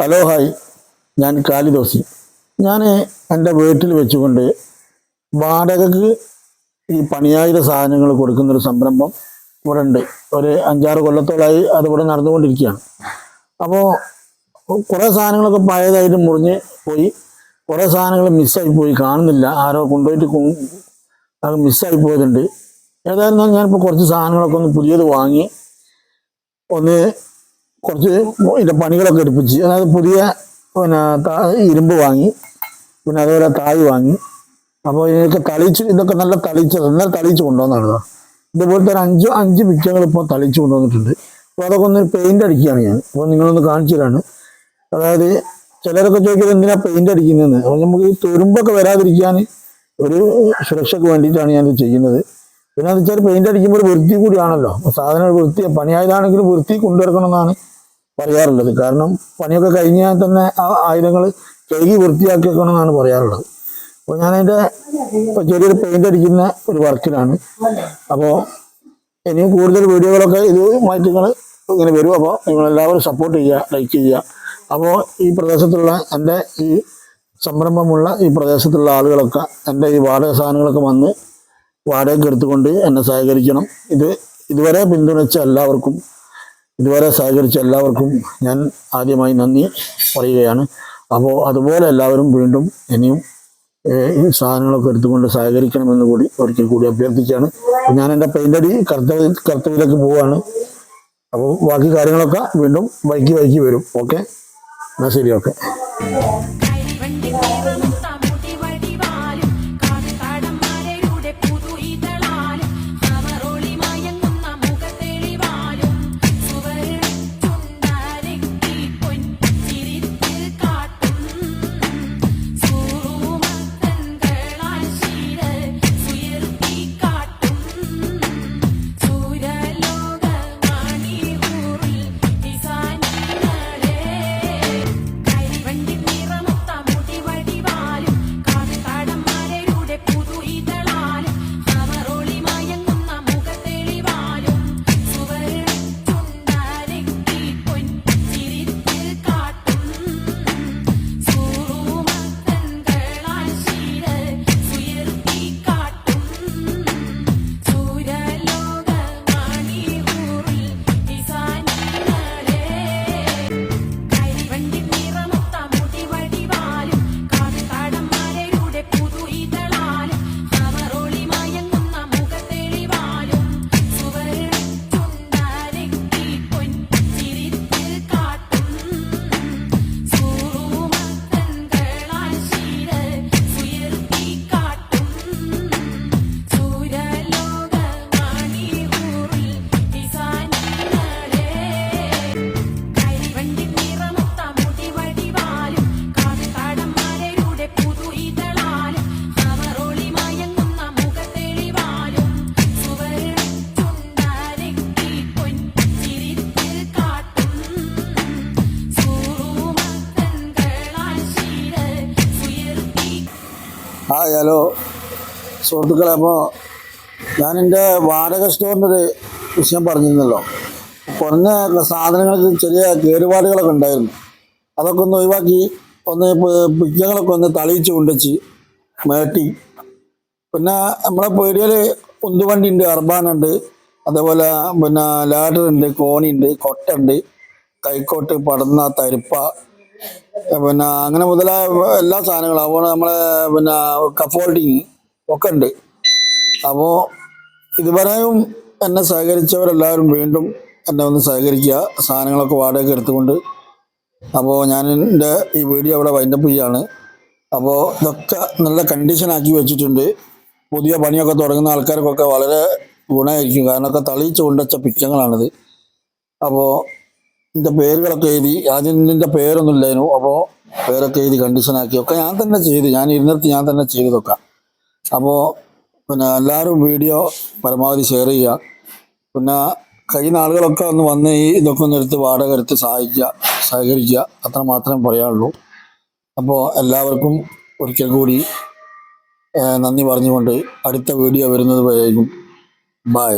Hello hi. ഞാൻ കാലിദോസി ഞാൻ എന്റെ വീട്ടിൽ വെച്ചുകൊണ്ട് വാടകയ്ക്ക് ഈ പണിയായുധ സാധനങ്ങൾ കൊടുക്കുന്നൊരു സംരംഭം ഇവിടെ ഉണ്ട് ഒരു അഞ്ചാറ് കൊല്ലത്തോളമായി അതിവിടെ നടന്നുകൊണ്ടിരിക്കുകയാണ്. അപ്പോൾ കുറേ സാധനങ്ങളൊക്കെ പഴയതായിട്ട് മുറിഞ്ഞ് പോയി. കുറേ സാധനങ്ങൾ മിസ്സായി പോയി. കാണുന്നില്ല. ആരോ കൊണ്ടുപോയിട്ട് അത് മിസ്സായി പോയതുണ്ട്. ഏതായിരുന്നാലും ഞാനിപ്പോൾ കുറച്ച് സാധനങ്ങളൊക്കെ ഒന്ന് പുതിയത് വാങ്ങി ഒന്ന് കുറച്ച് ഇതിന്റെ പണികളൊക്കെ എടുപ്പിച്ച് അതായത് പുതിയ പിന്നെ ഇരുമ്പ് വാങ്ങി പിന്നെ അതുപോലെ തായ് വാങ്ങി. അപ്പോൾ ഇതിനൊക്കെ തളിച്ച് ഇതൊക്കെ നല്ല തളിച്ച് നല്ല തളിച്ച് കൊണ്ടുവന്നതാണ് ഇതാ. ഇതുപോലത്തെ ഒരു അഞ്ച് അഞ്ച് പിക്ചറുകൾ ഇപ്പോൾ തളിച്ച് കൊണ്ടുവന്നിട്ടുണ്ട്. അപ്പോൾ അതൊക്കെ ഒന്ന് പെയിന്റ് അടിക്കുകയാണ് ഞാൻ. അപ്പോൾ നിങ്ങളൊന്ന് കാണിച്ചു തരാണ്. അതായത് ചിലരൊക്കെ ചോദിക്കുന്നത് എന്തിനാ പെയിന്റ് അടിക്കുന്നതെന്ന്? അപ്പോൾ നമുക്ക് ഈ തുരുമ്പൊക്കെ വരാതിരിക്കാൻ ഒരു സുരക്ഷയ്ക്ക് വേണ്ടിയിട്ടാണ് ഞാനിത് ചെയ്യുന്നത്. പിന്നെ എന്ന് വെച്ചാൽ പെയിന്റ് അടിക്കുമ്പോൾ വൃത്തി കൂടിയാണല്ലോ. സാധനം വൃത്തി പണിയായതാണെങ്കിലും വൃത്തി കൊണ്ടുവരണമെന്നാണ് പറയാറുള്ളത്. കാരണം പണിയൊക്കെ കഴിഞ്ഞാൽ തന്നെ ആ ആയുധങ്ങൾ കഴുകി വൃത്തിയാക്കി വെക്കണമെന്നാണ് പറയാറുള്ളത്. അപ്പോൾ ഞാനതിന്റെ ഇപ്പോൾ ചെറിയൊരു പെയിന്റ് അടിക്കുന്ന ഒരു വർക്കിലാണ്. അപ്പോൾ ഇനിയും കൂടുതൽ വീഡിയോകളൊക്കെ ഇതുമായിട്ട് നിങ്ങൾ ഇങ്ങനെ വരും. അപ്പോൾ നിങ്ങളെല്ലാവരും സപ്പോർട്ട് ചെയ്യുക ലൈക്ക് ചെയ്യുക. അപ്പോൾ ഈ പ്രദേശത്തുള്ള എന്റെ ഈ സംരംഭമുള്ള ഈ പ്രദേശത്തുള്ള ആളുകളൊക്കെ എന്റെ ഈ വാടക സാധനങ്ങളൊക്കെ വന്ന് വാടകയ്ക്ക് എടുത്തുകൊണ്ട് എന്നെ സഹകരിക്കണം. ഇത് ഇതുവരെ പിന്തുണച്ച എല്ലാവർക്കും ഇതുവരെ സഹകരിച്ച എല്ലാവർക്കും ഞാൻ ആദ്യമായി നന്ദി പറയുകയാണ്. അപ്പോൾ അതുപോലെ എല്ലാവരും വീണ്ടും ഇനിയും ഈ സാധനങ്ങളൊക്കെ എടുത്തുകൊണ്ട് സഹകരിക്കണമെന്ന് കൂടി ഒരിക്കൽ കൂടി അഭ്യർത്ഥിച്ചാണ് ഞാൻ എന്റെ പെയിന്റടി കർത്തവ്യ കർത്തവ്യത്തിലേക്ക് പോവുകയാണ്. അപ്പോൾ ബാക്കി കാര്യങ്ങളൊക്കെ വീണ്ടും വൈകി വൈകി വരും. ഓക്കെ? എന്നാൽ ശരി ഓക്കെ. ആ ഹലോ. സുഹൃത്തുക്കളെ അപ്പോൾ ഞാൻ എന്റെ വാടക സ്റ്റോറിന്റെ ഒരു വിഷയം പറഞ്ഞിരുന്നല്ലോ. കുറഞ്ഞ സാധനങ്ങൾക്ക് ചെറിയ കേടുപാടുകളൊക്കെ ഉണ്ടായിരുന്നു. അതൊക്കെ ഒന്ന് ഒഴിവാക്കി ഒന്ന് പിച്ചകളൊക്കെ ഒന്ന് തളിയിച്ച് കൊണ്ടുവച്ച് മേട്ടി പിന്നെ നമ്മളെ പേടിയിൽ ഉന്തുവണ്ടി ഉണ്ട് അർബാനുണ്ട് അതേപോലെ പിന്നെ ലാഡറുണ്ട് കോണിയുണ്ട് കൊട്ടുണ്ട് കൈക്കോട്ട് പടന്ന തരിപ്പ പിന്നെ അങ്ങനെ മുതലായ എല്ലാ സാധനങ്ങളും. അതുപോലെ നമ്മളെ പിന്നെ കഫോൾഡിങ് ഒക്കെ ഉണ്ട്. അപ്പോൾ ഇതുവരെയും എന്നെ സഹകരിച്ചവരെല്ലാവരും വീണ്ടും എന്നെ ഒന്ന് സഹകരിക്കുക. സാധനങ്ങളൊക്കെ വാടകയ്ക്ക് എടുത്തുകൊണ്ട്. അപ്പോൾ ഞാൻ എന്റെ ഈ വീഡിയോ അവിടെ വൈൻഡപ്പ് ചെയ്യാണ്. അപ്പോൾ ഇതൊക്കെ നല്ല കണ്ടീഷനാക്കി വെച്ചിട്ടുണ്ട്. പുതിയ പണിയൊക്കെ തുടങ്ങുന്ന ആൾക്കാർക്കൊക്കെ വളരെ ഗുണമായിരിക്കും. കാരണം ഒക്കെ തളിയിച്ച് കൊണ്ടുവച്ച പിക്ചങ്ങളാണിത് അപ്പോൾ ഇതിന്റെ പേരുകളൊക്കെ എഴുതി. ആദ്യം ഇതിന്റെ പേരൊന്നും ഇല്ലായിരുന്നു അപ്പോൾ പേരൊക്കെ എഴുതി കണ്ടീഷനാക്കി ഒക്കെ ഞാൻ തന്നെ ചെയ്തു. ഞാൻ ഇരുന്നിടത്ത് ഞാൻ തന്നെ ചെയ്തതൊക്കെ. അപ്പോൾ പിന്നെ എല്ലാവരും വീഡിയോ പരമാവധി ഷെയർ ചെയ്യുക. പിന്നെ കഴിയുന്ന ആളുകളൊക്കെ ഒന്ന് വന്ന് ഈ ഇതൊക്കെ ഒന്ന് എടുത്ത് വാടക എടുത്ത് സഹായിക്കുക സഹകരിക്കുക. അത്ര മാത്രമേ പറയാനുള്ളൂ. അപ്പോൾ എല്ലാവർക്കും ഒരിക്കൽ കൂടി നന്ദി പറഞ്ഞുകൊണ്ട് അടുത്ത വീഡിയോ വരുന്നത് വരെയും ബൈ